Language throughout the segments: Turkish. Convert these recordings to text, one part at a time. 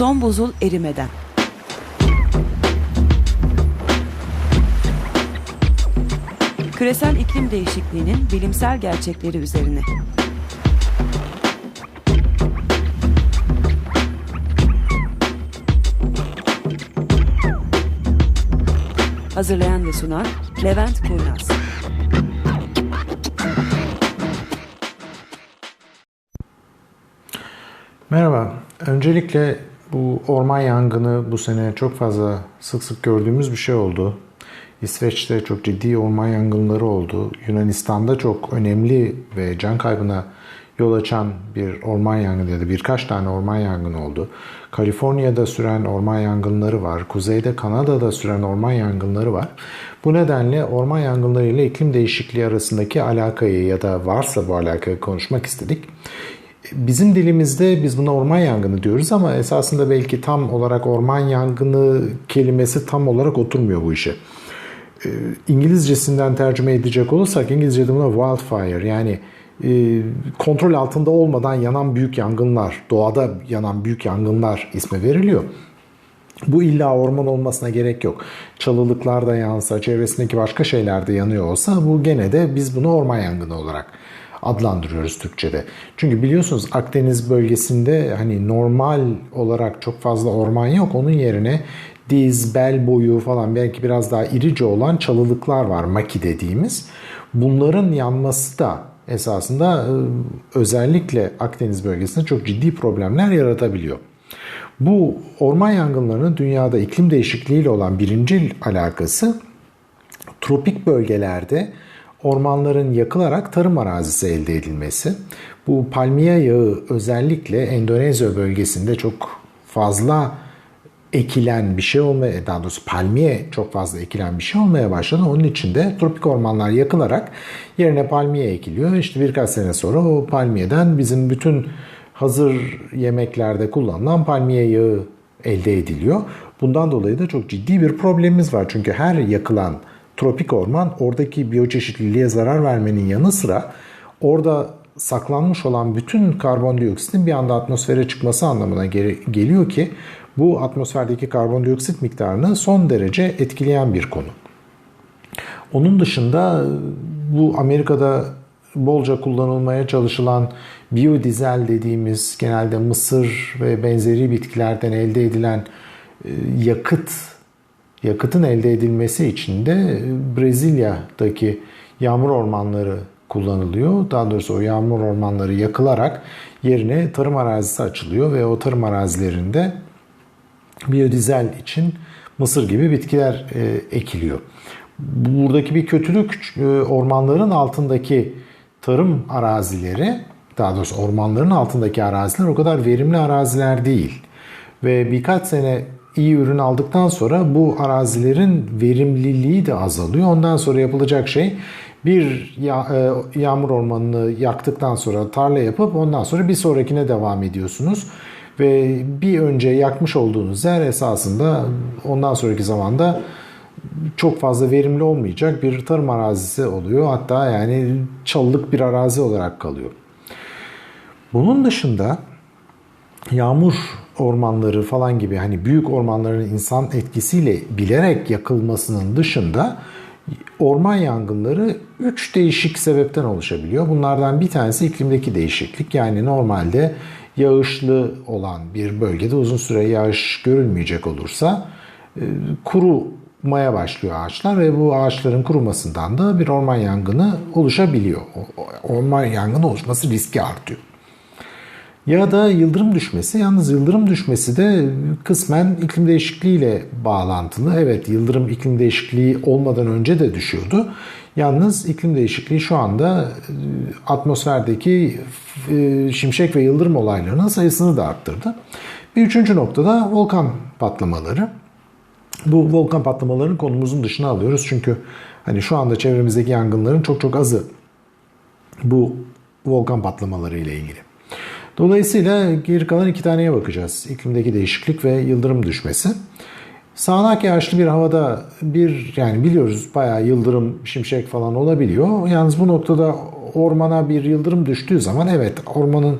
Son buzul erimeden. Küresel iklim değişikliğinin bilimsel gerçekleri üzerine. Hazırlayan ve sunan Levent Kurnaz. Merhaba. Öncelikle bu orman yangını bu sene çok fazla sık sık gördüğümüz bir şey oldu. İsveç'te çok ciddi orman yangınları oldu. Yunanistan'da çok önemli ve can kaybına yol açan bir orman yangını ya da birkaç tane orman yangını oldu. Kaliforniya'da süren orman yangınları var. Kuzeyde Kanada'da süren orman yangınları var. Bu nedenle orman yangınları ile iklim değişikliği arasındaki alakayı ya da varsa bu alakayı konuşmak istedik. Bizim dilimizde biz buna orman yangını diyoruz ama esasında belki tam olarak orman yangını kelimesi tam olarak oturmuyor bu işe. Ee, İngilizcesinden tercüme edecek olursak İngilizce'de buna wildfire yani e, kontrol altında olmadan yanan büyük yangınlar, doğada yanan büyük yangınlar ismi veriliyor. Bu illa orman olmasına gerek yok. Çalılıklar da yansa, çevresindeki başka şeyler de yanıyor olsa bu gene de biz bunu orman yangını olarak adlandırıyoruz Türkçe'de. Çünkü biliyorsunuz Akdeniz bölgesinde hani normal olarak çok fazla orman yok. Onun yerine diz, bel boyu falan belki biraz daha irice olan çalılıklar var maki dediğimiz. Bunların yanması da esasında özellikle Akdeniz bölgesinde çok ciddi problemler yaratabiliyor. Bu orman yangınlarının dünyada iklim değişikliğiyle olan birincil alakası tropik bölgelerde ormanların yakılarak tarım arazisi elde edilmesi. Bu palmiye yağı özellikle Endonezya bölgesinde çok fazla ekilen bir şey olmaya, daha doğrusu palmiye çok fazla ekilen bir şey olmaya başladı. Onun için de tropik ormanlar yakılarak yerine palmiye ekiliyor. İşte birkaç sene sonra o palmiyeden bizim bütün hazır yemeklerde kullanılan palmiye yağı elde ediliyor. Bundan dolayı da çok ciddi bir problemimiz var. Çünkü her yakılan tropik orman oradaki biyoçeşitliliğe zarar vermenin yanı sıra orada saklanmış olan bütün karbondioksitin bir anda atmosfere çıkması anlamına geliyor ki bu atmosferdeki karbondioksit miktarını son derece etkileyen bir konu. Onun dışında bu Amerika'da bolca kullanılmaya çalışılan biyodizel dediğimiz genelde mısır ve benzeri bitkilerden elde edilen yakıt yakıtın elde edilmesi için de Brezilya'daki yağmur ormanları kullanılıyor. Daha doğrusu o yağmur ormanları yakılarak yerine tarım arazisi açılıyor ve o tarım arazilerinde biyodizel için mısır gibi bitkiler e, ekiliyor. Buradaki bir kötülük e, ormanların altındaki tarım arazileri, daha doğrusu ormanların altındaki araziler o kadar verimli araziler değil. Ve birkaç sene iyi ürün aldıktan sonra bu arazilerin verimliliği de azalıyor. Ondan sonra yapılacak şey bir yağmur ormanını yaktıktan sonra tarla yapıp ondan sonra bir sonrakine devam ediyorsunuz. Ve bir önce yakmış olduğunuz yer esasında ondan sonraki zamanda çok fazla verimli olmayacak bir tarım arazisi oluyor. Hatta yani çalılık bir arazi olarak kalıyor. Bunun dışında yağmur ormanları falan gibi hani büyük ormanların insan etkisiyle bilerek yakılmasının dışında orman yangınları 3 değişik sebepten oluşabiliyor. Bunlardan bir tanesi iklimdeki değişiklik. Yani normalde yağışlı olan bir bölgede uzun süre yağış görülmeyecek olursa e, kurumaya başlıyor ağaçlar ve bu ağaçların kurumasından da bir orman yangını oluşabiliyor. Orman yangını oluşması riski artıyor. Ya da yıldırım düşmesi. Yalnız yıldırım düşmesi de kısmen iklim değişikliğiyle bağlantılı. Evet yıldırım iklim değişikliği olmadan önce de düşüyordu. Yalnız iklim değişikliği şu anda e, atmosferdeki e, şimşek ve yıldırım olaylarının sayısını da arttırdı. Bir üçüncü noktada volkan patlamaları. Bu volkan patlamalarını konumuzun dışına alıyoruz. Çünkü hani şu anda çevremizdeki yangınların çok çok azı bu volkan patlamaları ile ilgili. Dolayısıyla geri kalan iki taneye bakacağız. İklimdeki değişiklik ve yıldırım düşmesi. Sağanak yağışlı bir havada bir yani biliyoruz bayağı yıldırım, şimşek falan olabiliyor. Yalnız bu noktada ormana bir yıldırım düştüğü zaman evet ormanın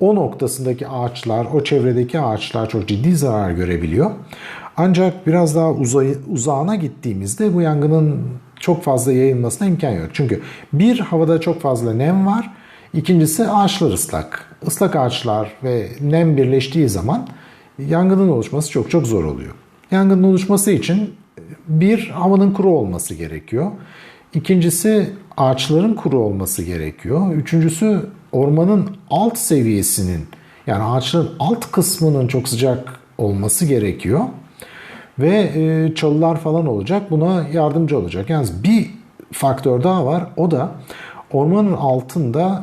o noktasındaki ağaçlar, o çevredeki ağaçlar çok ciddi zarar görebiliyor. Ancak biraz daha uzay, uzağına gittiğimizde bu yangının çok fazla yayılmasına imkan yok. Çünkü bir havada çok fazla nem var. İkincisi ağaçlar ıslak. Islak ağaçlar ve nem birleştiği zaman yangının oluşması çok çok zor oluyor. Yangının oluşması için bir havanın kuru olması gerekiyor. İkincisi ağaçların kuru olması gerekiyor. Üçüncüsü ormanın alt seviyesinin yani ağaçların alt kısmının çok sıcak olması gerekiyor. Ve e, çalılar falan olacak buna yardımcı olacak. Yalnız bir faktör daha var o da ormanın altında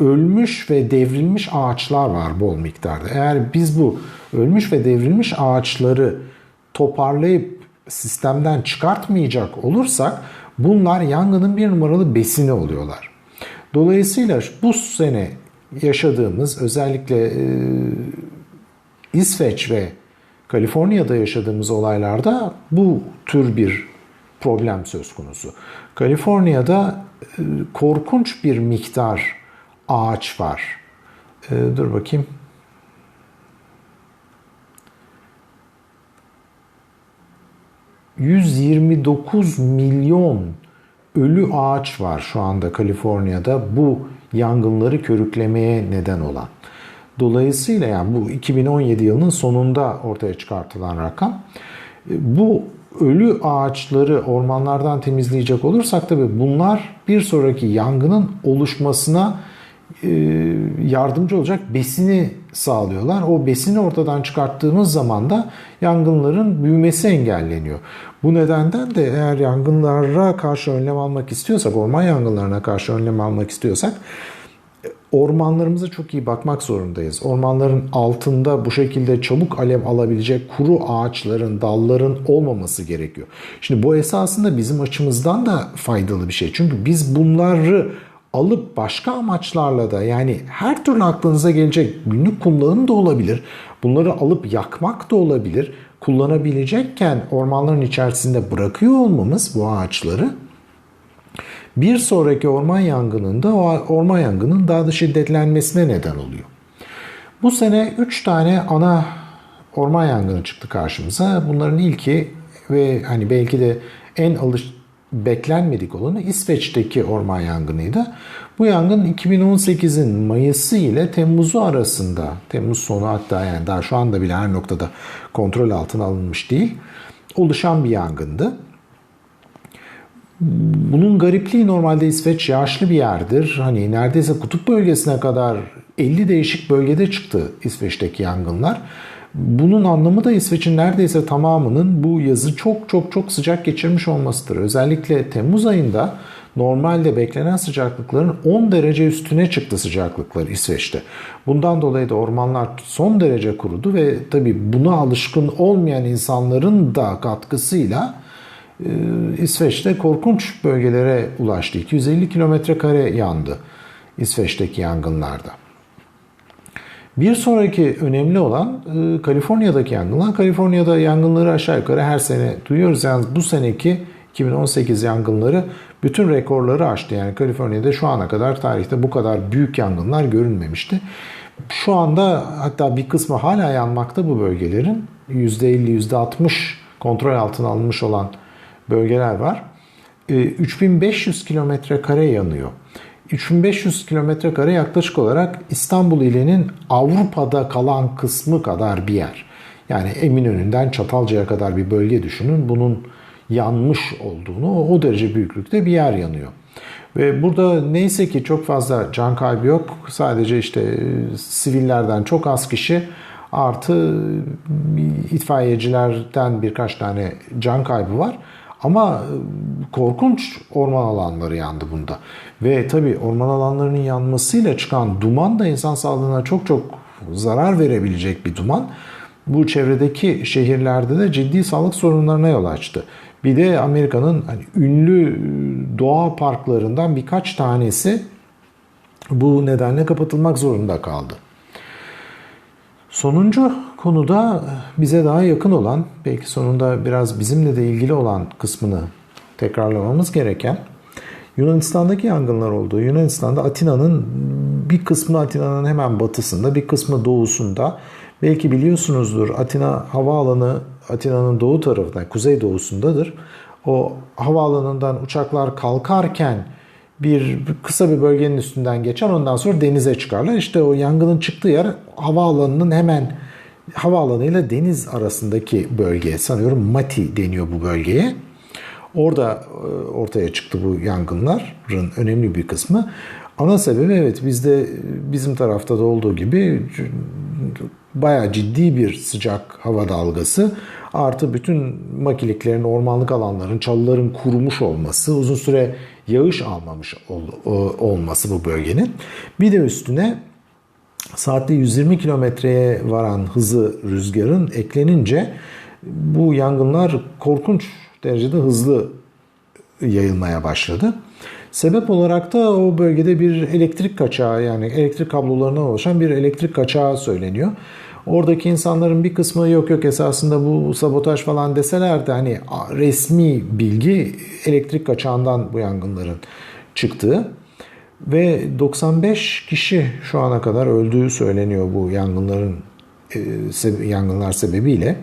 ölmüş ve devrilmiş ağaçlar var bol miktarda. Eğer biz bu ölmüş ve devrilmiş ağaçları toparlayıp sistemden çıkartmayacak olursak bunlar yangının bir numaralı besini oluyorlar. Dolayısıyla bu sene yaşadığımız özellikle e, İsveç ve Kaliforniya'da yaşadığımız olaylarda bu tür bir problem söz konusu. Kaliforniya'da e, korkunç bir miktar ağaç var. E, dur bakayım. ...129 milyon ölü ağaç var şu anda Kaliforniya'da bu yangınları körüklemeye neden olan. Dolayısıyla yani bu 2017 yılının sonunda ortaya çıkartılan rakam. Bu ölü ağaçları ormanlardan temizleyecek olursak tabii bunlar bir sonraki yangının oluşmasına yardımcı olacak besini sağlıyorlar. O besini ortadan çıkarttığımız zaman da yangınların büyümesi engelleniyor. Bu nedenden de eğer yangınlara karşı önlem almak istiyorsak, orman yangınlarına karşı önlem almak istiyorsak ormanlarımıza çok iyi bakmak zorundayız. Ormanların altında bu şekilde çabuk alev alabilecek kuru ağaçların, dalların olmaması gerekiyor. Şimdi bu esasında bizim açımızdan da faydalı bir şey. Çünkü biz bunları alıp başka amaçlarla da yani her türlü aklınıza gelecek günlük kullanım da olabilir. Bunları alıp yakmak da olabilir. Kullanabilecekken ormanların içerisinde bırakıyor olmamız bu ağaçları bir sonraki orman yangınında o orman yangının daha da şiddetlenmesine neden oluyor. Bu sene 3 tane ana orman yangını çıktı karşımıza. Bunların ilki ve hani belki de en alış beklenmedik olanı İsveç'teki orman yangınıydı. Bu yangın 2018'in Mayıs'ı ile Temmuz'u arasında, Temmuz sonu hatta yani daha şu anda bile her noktada kontrol altına alınmış değil, oluşan bir yangındı. Bunun garipliği normalde İsveç yağışlı bir yerdir. Hani neredeyse kutup bölgesine kadar 50 değişik bölgede çıktı İsveç'teki yangınlar. Bunun anlamı da İsveç'in neredeyse tamamının bu yazı çok çok çok sıcak geçirmiş olmasıdır. Özellikle Temmuz ayında normalde beklenen sıcaklıkların 10 derece üstüne çıktı sıcaklıklar İsveç'te. Bundan dolayı da ormanlar son derece kurudu ve tabi buna alışkın olmayan insanların da katkısıyla İsveç'te korkunç bölgelere ulaştı. 250 kilometre kare yandı İsveç'teki yangınlarda. Bir sonraki önemli olan Kaliforniya'daki yangınlar. Kaliforniya'da yangınları aşağı yukarı her sene duyuyoruz. Yani bu seneki 2018 yangınları bütün rekorları aştı. Yani Kaliforniya'da şu ana kadar tarihte bu kadar büyük yangınlar görülmemişti. Şu anda hatta bir kısmı hala yanmakta bu bölgelerin. %50, %60 kontrol altına alınmış olan bölgeler var. 3500 kilometre kare yanıyor. 3500 kilometre kare yaklaşık olarak İstanbul ilinin Avrupa'da kalan kısmı kadar bir yer. Yani Eminönü'nden Çatalca'ya kadar bir bölge düşünün. Bunun yanmış olduğunu o derece büyüklükte bir yer yanıyor. Ve burada neyse ki çok fazla can kaybı yok. Sadece işte sivillerden çok az kişi artı itfaiyecilerden birkaç tane can kaybı var. Ama korkunç orman alanları yandı bunda. Ve tabii orman alanlarının yanmasıyla çıkan duman da insan sağlığına çok çok zarar verebilecek bir duman. Bu çevredeki şehirlerde de ciddi sağlık sorunlarına yol açtı. Bir de Amerika'nın hani ünlü doğa parklarından birkaç tanesi bu nedenle kapatılmak zorunda kaldı. Sonuncu konuda bize daha yakın olan, belki sonunda biraz bizimle de ilgili olan kısmını tekrarlamamız gereken Yunanistan'daki yangınlar oldu. Yunanistan'da Atina'nın bir kısmı Atina'nın hemen batısında, bir kısmı doğusunda. Belki biliyorsunuzdur Atina havaalanı Atina'nın doğu tarafında, kuzey doğusundadır. O havaalanından uçaklar kalkarken bir kısa bir bölgenin üstünden geçer ondan sonra denize çıkarlar. İşte o yangının çıktığı yer havaalanının hemen havaalanı ile deniz arasındaki bölge sanıyorum Mati deniyor bu bölgeye. Orada e, ortaya çıktı bu yangınların önemli bir kısmı. Ana sebebi evet bizde bizim tarafta da olduğu gibi bayağı ciddi bir sıcak hava dalgası artı bütün makiliklerin, ormanlık alanların, çalıların kurumuş olması, uzun süre yağış almamış olması bu bölgenin. Bir de üstüne saatte 120 kilometreye varan hızı rüzgarın eklenince bu yangınlar korkunç derecede hızlı yayılmaya başladı. Sebep olarak da o bölgede bir elektrik kaçağı yani elektrik kablolarından oluşan bir elektrik kaçağı söyleniyor. Oradaki insanların bir kısmı yok yok esasında bu sabotaj falan deseler de hani resmi bilgi elektrik kaçağından bu yangınların çıktığı. Ve 95 kişi şu ana kadar öldüğü söyleniyor bu yangınların e, yangınlar sebebiyle.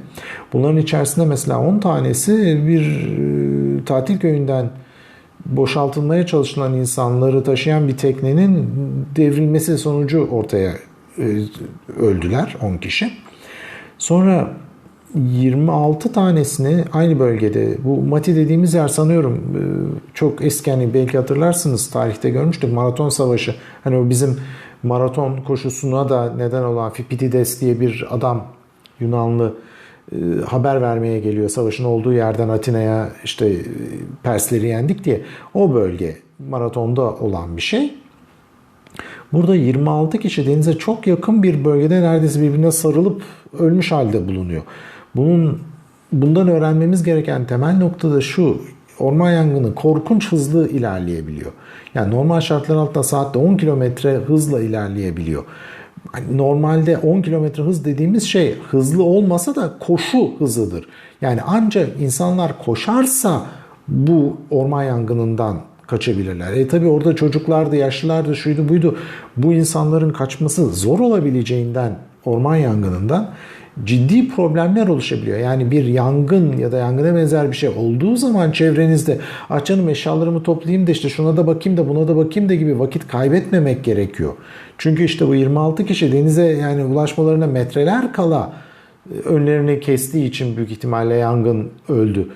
Bunların içerisinde mesela 10 tanesi bir e, tatil köyünden boşaltılmaya çalışılan insanları taşıyan bir teknenin devrilmesi sonucu ortaya e, öldüler 10 kişi. Sonra 26 tanesini aynı bölgede bu Mati dediğimiz yer sanıyorum e, çok eski hani belki hatırlarsınız tarihte görmüştük maraton savaşı. Hani o bizim maraton koşusuna da neden olan Fipitides diye bir adam Yunanlı e, haber vermeye geliyor. Savaşın olduğu yerden Atina'ya işte Persleri yendik diye. O bölge maratonda olan bir şey. Burada 26 kişi denize çok yakın bir bölgede neredeyse birbirine sarılıp ölmüş halde bulunuyor. Bunun bundan öğrenmemiz gereken temel nokta da şu. Orman yangını korkunç hızlı ilerleyebiliyor. Yani normal şartlar altında saatte 10 kilometre hızla ilerleyebiliyor. Hani normalde 10 kilometre hız dediğimiz şey hızlı olmasa da koşu hızıdır. Yani ancak insanlar koşarsa bu orman yangınından kaçabilirler. E tabi orada çocuklardı, yaşlılardı, şuydu buydu. Bu insanların kaçması zor olabileceğinden orman yangınından ciddi problemler oluşabiliyor. Yani bir yangın ya da yangına benzer bir şey olduğu zaman çevrenizde ah canım eşyalarımı toplayayım da işte şuna da bakayım da buna da bakayım da gibi vakit kaybetmemek gerekiyor. Çünkü işte bu 26 kişi denize yani ulaşmalarına metreler kala e, önlerini kestiği için büyük ihtimalle yangın öldü.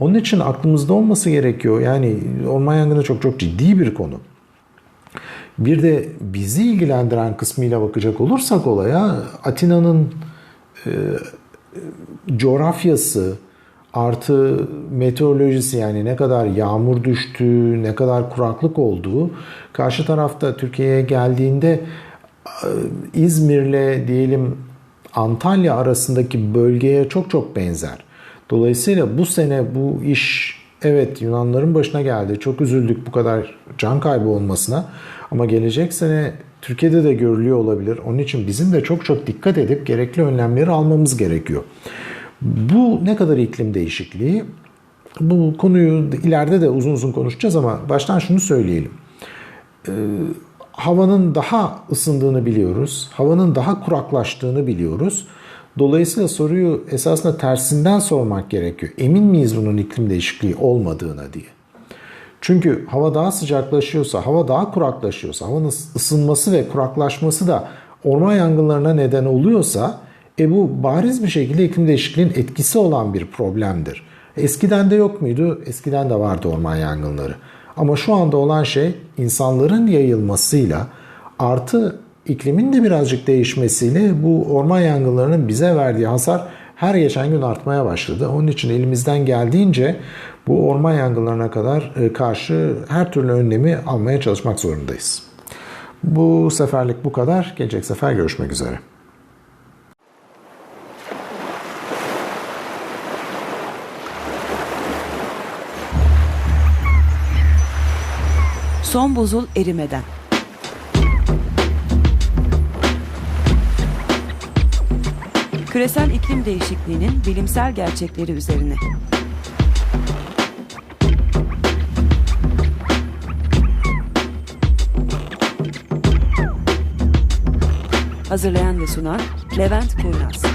Onun için aklımızda olması gerekiyor. Yani orman yangını çok çok ciddi bir konu. Bir de bizi ilgilendiren kısmıyla bakacak olursak olaya Atina'nın e, coğrafyası artı meteorolojisi yani ne kadar yağmur düştüğü, ne kadar kuraklık olduğu karşı tarafta Türkiye'ye geldiğinde e, İzmir'le diyelim Antalya arasındaki bölgeye çok çok benzer. Dolayısıyla bu sene bu iş evet Yunanların başına geldi. Çok üzüldük bu kadar can kaybı olmasına. Ama gelecek sene Türkiye'de de görülüyor olabilir. Onun için bizim de çok çok dikkat edip gerekli önlemleri almamız gerekiyor. Bu ne kadar iklim değişikliği? Bu konuyu ileride de uzun uzun konuşacağız ama baştan şunu söyleyelim. Ee, havanın daha ısındığını biliyoruz. Havanın daha kuraklaştığını biliyoruz. Dolayısıyla soruyu esasında tersinden sormak gerekiyor. Emin miyiz bunun iklim değişikliği olmadığına diye. Çünkü hava daha sıcaklaşıyorsa, hava daha kuraklaşıyorsa, havanın ısınması ve kuraklaşması da orman yangınlarına neden oluyorsa e bu bariz bir şekilde iklim değişikliğinin etkisi olan bir problemdir. Eskiden de yok muydu? Eskiden de vardı orman yangınları. Ama şu anda olan şey insanların yayılmasıyla artı iklimin de birazcık değişmesiyle bu orman yangınlarının bize verdiği hasar her geçen gün artmaya başladı. Onun için elimizden geldiğince bu orman yangınlarına kadar e, karşı her türlü önlemi almaya çalışmak zorundayız. Bu seferlik bu kadar. Gelecek sefer görüşmek üzere. Son buzul erimeden. Küresel iklim değişikliğinin bilimsel gerçekleri üzerine. Hazırlayan ve sunan Levent Kurnaz.